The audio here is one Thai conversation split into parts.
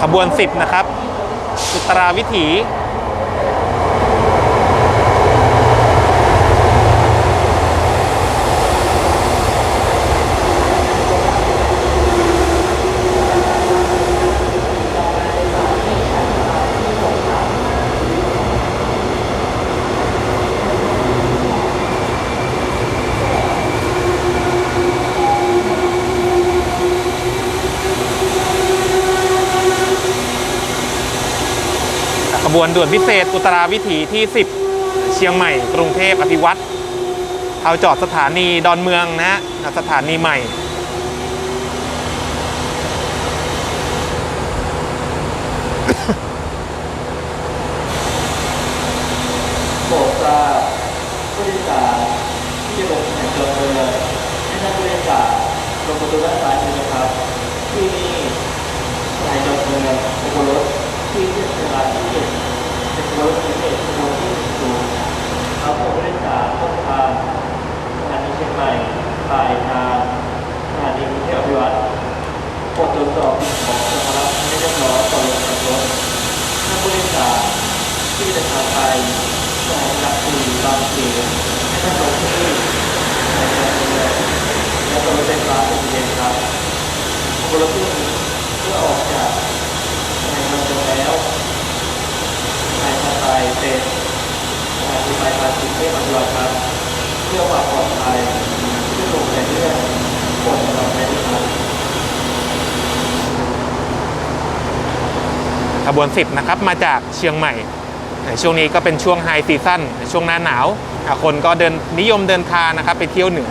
ขบวน 10 นะครับสุตราวิถี บวนด่วนพิเศษอุตราวิถีที่ 10 เชียงใหม่ กรุงเทพอภิวัตรเขาจอดสถานีดอนเมืองนะฮะสถานีใหม่ โปรดทราบผู้โดยสารที่จะลงแข่งจอดเรือให้นั่งผู้โดยสารลงประตูด้านซ้ายนะครับที่นี่สถานีจอดเรือขบวนรถที่เทียบเวลาที่เป็นขบวนรถพิเศษขบวนที่สูงเอาผู้โดยสารต้นทางสถานีเชียงให ม่ายทางสถานีกรุงเทพอภิวัตรโปรดตรวจสอบของสมภาระให้เรียบร้อยก่อนลงจากรถถ้าผู้โดยสารที่จะทางไปสถานีหลักสี่บางเขนให้ท่านลงที่สถานีดอนเมืองและตัวรถไฟฟ้าเป็นเย็นครับขบวนรถที่หนึ่งเพื่อออกจากสานีดอนเมืองแล้วสานีถัดไปเป็นสถานีปลายทางกรุงเทพอภิวัตรครับเพื่อความปลอดภัยที่ลงในเรื่องกฎต่อไปนี้ครับ ขบวน 10 นะครับ มาจากเชียงใหม่ ช่วงนี้ก็เป็นช่วงไฮซีซั่นช่วงหน้าหนาว คนก็เดินนิยมเดินทางนะครับ ไปเที่ยวเหนือ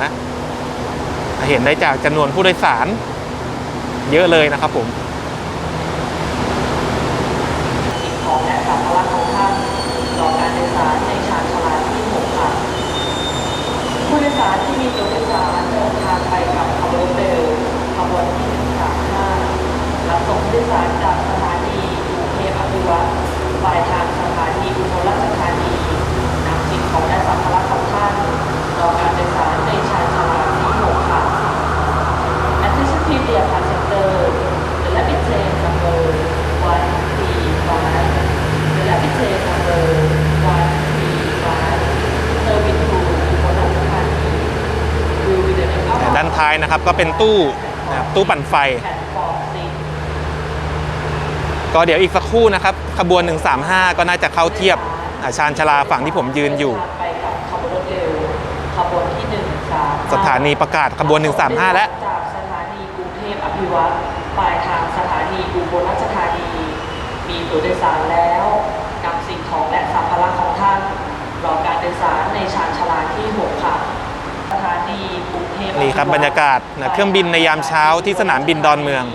เห็นได้จากจำนวนผู้โดยสาร เยอะเลยนะครับผมสิ่งขอและสัมภาระของท่านรอการโดยสารในชานชาลาที่6ผู้โดยสารที่มีตัวโดยสารเดินทางไปกับขบวนเร็วขบวนที่135รับส่งผู้โดยสารจากสถานีกรุงเทพอภิวัตรปลายทางสถานีอุบลราชธานีนำสิ่งของและสัมภาระของท่านรอการโดยสารในชานชาลาที่6ค่ะ Attention please dear passenger the rapid train number 135 the rapid train number 135 serving to อุบลราชธานี will be the next stop ด้านท้ายนะครับ ก็เป็นตู้นะครับตู้ปั่นไฟ ก็เดี๋ยวอีกสักครู่นะครับ ขบวน 135 ก็น่าจะเข้าเทียบชานชลาฝั่งที่ผมยืนอยู่ สถานีประกาศขบวน 135 และจากสถานีกรุงเทพอภิวัตรปลายทางสถานีอุบลราชธานี มีตัวโดยสารแล้วนำสิ่งของและสัมภาระของท่านรอการโดยสารในชานชลาที่ 6 ค่ะ สถานีกรุงเทพอภิวัต นี่ครับบรรยากาศนะเครื่องบินในยามเช้าที่สนามบินดอนเมือง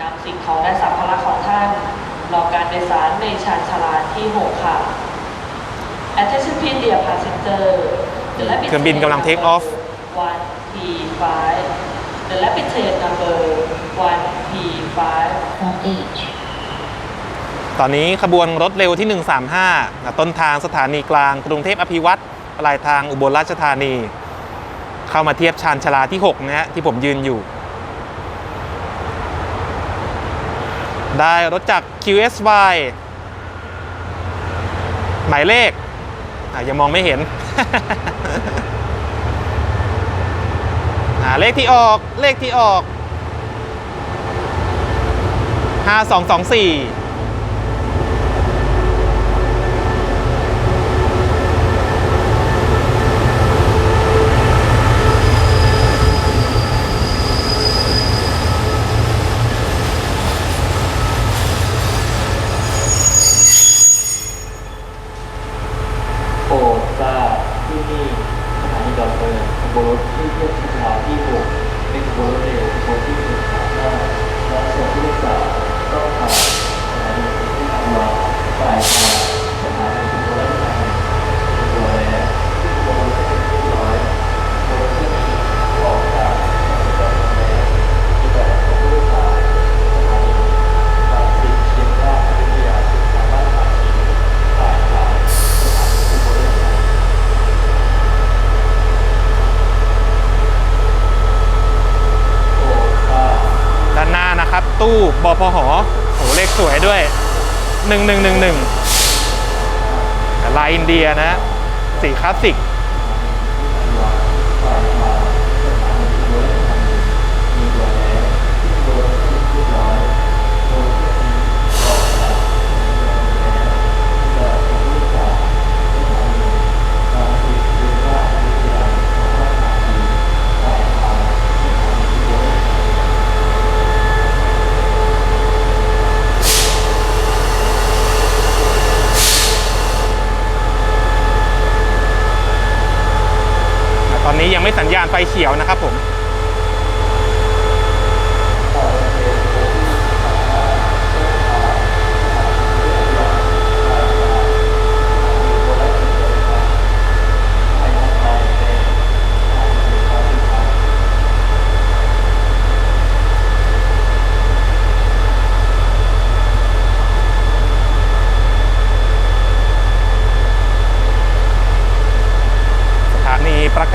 นำสิ่งของและสัมภาระของท่านรอการโดยสารในชานชาลาที่ 6 ค่ะ Attention please dear passenger The rapid เครื่องบินกำลัง take off 1P5 The rapid train number 1P5 from each. ตอนนี้ขบวนรถเร็วที่ 135นะต้นทางสถานีกลางกรุงเทพอภิวัตรปลายทางอุบลราชธานี เข้ามาเทียบชานชลาที่ 6 นะฮะที่ผมยืนอยู่ ได้รถจาก QSY หมายเลขอะยังมองไม่เห็นอ่าเลขที่ออกเลขที่ออก 5224 โปรดทราบที่นี่สถานีดอนเมืองขบวนรถที่เทียบชาลาที่ 6 เป็นขบวนรถเร็วขบวนที่135และส่งผู้โดยสารต้องผ่านสถานีกรุงเทพอภิวัตรปลายทางสถานีอุบลราชธานีตัวแล้วขบวนรถที่เรียบร้อยขบวนรถที่นี้ออกจากสถานีดอนเมืองแล้วมีแต่ส่งผู้โดยสารสถานีบางสิเชียงรากอยุธยาสุขาบ้านตากสินปลายทางสถานีอุบลราชธานี โอ้ค่ะ ด้านหน้านะครั บพหโหเลเลขสวยด้วยหนึ่งหนึ่งหนึ่งหนึ่งลายอินเดียนะ สีคลาสสิก ไม่สัญญาณไฟเขียวนะครับผม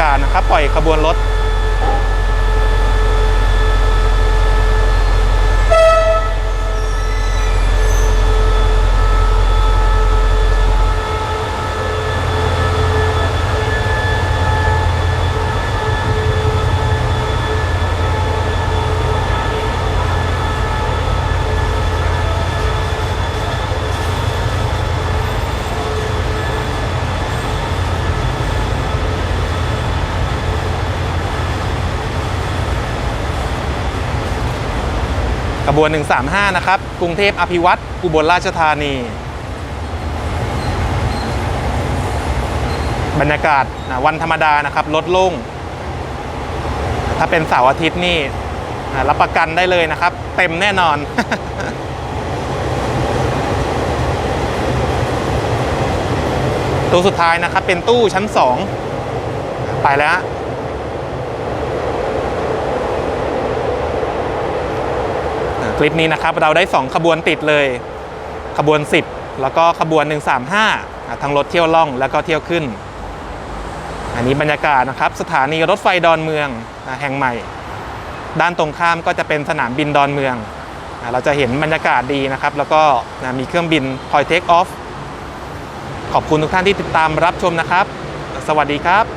านะครับ ปล่อยขบวนรถ ขบวน 135 นะครับ กรุงเทพอภิวัตรอุบลราชธานี บรรยากาศอะวันธรรมดานะครับรถโล่งถ้าเป็นเสาร์อาทิตย์นี่อะรับประกันได้เลยนะครับ เต็มแน่นอน ตู้สุดท้ายนะครับ เป็นตู้ชั้น 2 ไปแล้วฮะ อ่า คลิปนี้นะครับเราได้ 2 ขบวนติดเลย ขบวน 10 แล้วก็ขบวน 135อ่าทั้งรถเที่ยวล่องแล้วก็เที่ยวขึ้น อันนี้บรรยากาศนะครับสถานีรถไฟดอนเมืองแห่งใหม่ ด้านตรงข้ามก็จะเป็นสนามบินดอนเมือง เราจะเห็นบรรยากาศดีนะครับ แล้วก็มีเครื่องบินคอยเทคออฟขอบคุณทุกท่านที่ติดตามรับชมนะครับ สวัสดีครับ